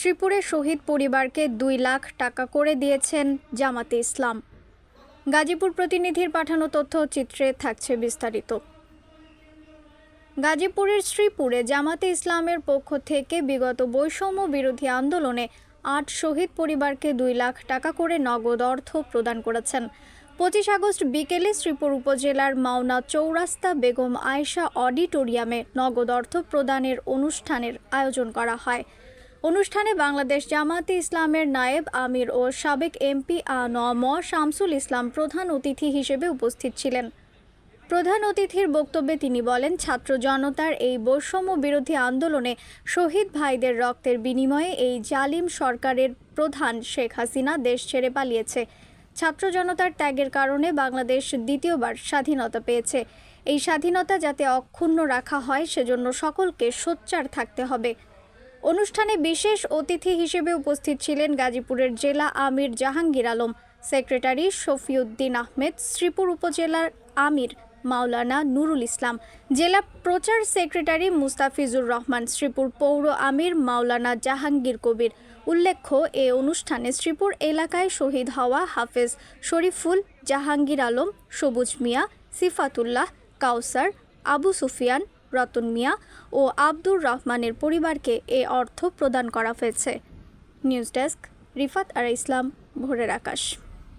শ্রীপুরে শহীদ পরিবারকে দুই লাখ টাকা করে দিয়েছেন জামাতে ইসলাম। গাজীপুর প্রতিনিধির পাঠানো তথ্য চিত্রে থাকছে বিস্তারিত। গাজীপুরের শ্রীপুরে জামাতে ইসলামের পক্ষ থেকে বিগত বৈষম্য বিরোধী আন্দোলনে আট শহীদ পরিবারকে দুই লাখ টাকা করে নগদ অর্থ প্রদান করেছেন। পঁচিশ আগস্ট বিকেলে শ্রীপুর উপজেলার মাওনা চৌরাস্তা বেগম আয়েশা অডিটোরিয়ামে নগদ অর্থ প্রদানের অনুষ্ঠানের আয়োজন করা হয়। অনুষ্ঠানে বাংলাদেশ জামাতে ইসলামের নায়েব আমির ও সাবেক এমপি আ ন ম শামসুল ইসলাম প্রধান অতিথি হিসেবে উপস্থিত ছিলেন। প্রধান অতিথির বক্তব্যে তিনি বলেন, ছাত্র জনতার এই বৈষম্য বিরোধী আন্দোলনে শহীদ ভাইদের রক্তের বিনিময়ে এই জালিম সরকারের প্রধান শেখ হাসিনা দেশ ছেড়ে পালিয়েছে। ছাত্র জনতার ত্যাগের কারণে বাংলাদেশ দ্বিতীয়বার স্বাধীনতা পেয়েছে। এই স্বাধীনতা যাতে অক্ষুণ্ণ রাখা হয়, সেজন্য সকলকে সোচ্চার থাকতে হবে। অনুষ্ঠানে বিশেষ অতিথি হিসেবে উপস্থিত ছিলেন গাজীপুরের জেলা আমির জাহাঙ্গীর আলম, সেক্রেটারি শফিউদ্দিন আহমেদ, শ্রীপুর উপজেলার আমির মাওলানা নুরুল ইসলাম, জেলা প্রচার সেক্রেটারি মুস্তাফিজুর রহমান, শ্রীপুর পৌর আমির মাওলানা জাহাঙ্গীর কবির। উল্লেখ্য, এ অনুষ্ঠানে শ্রীপুর এলাকায় শহীদ হওয়া হাফেজ শরীফুল, জাহাঙ্গীর আলম, সবুজ মিয়া, সিফাতুল্লাহ, কাউসার, আবু সুফিয়ান রতন মিয়া ও আব্দুর রহমানের পরিবারকে এ অর্থ প্রদান করা হয়েছে। নিউজ ডেস্ক রিফাত আর ইসলাম, ভোরের আকাশ।